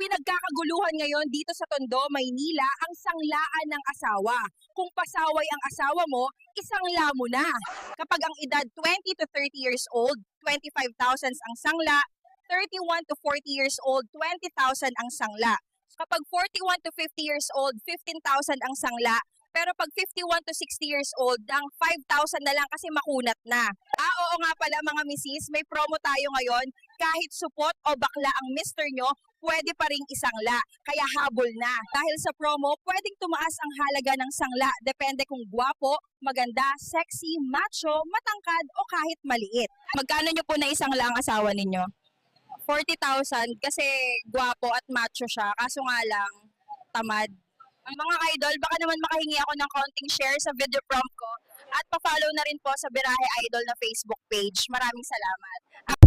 Pinagkakaguluhan ngayon dito sa Tondo, Maynila, ang sanglaan ng asawa. Kung pasaway ang asawa mo, isangla mo na. Kapag ang edad 20 to 30 years old, 25,000 ang sangla. 31 to 40 years old, 20,000 ang sangla. Kapag 41 to 50 years old, 15,000 ang sangla. Pero pag 51 to 60 years old, ang 5,000 na lang kasi makunat na. Ah, oo nga pala mga misis, may promo tayo ngayon. Kahit supot o bakla ang mister nyo, pwede pa ring isangla. Kaya habol na. Dahil sa promo, pwedeng tumaas ang halaga ng sangla. Depende kung gwapo, maganda, sexy, macho, matangkad o kahit maliit. Magkano nyo po na isangla ang asawa ninyo? 40,000 kasi gwapo at macho siya. Kaso nga lang, tamad. Ang mga idol, baka naman makahingi ako ng konting share sa video prompt ko at pa-follow na rin po sa Birahe Idol na Facebook page. Maraming salamat.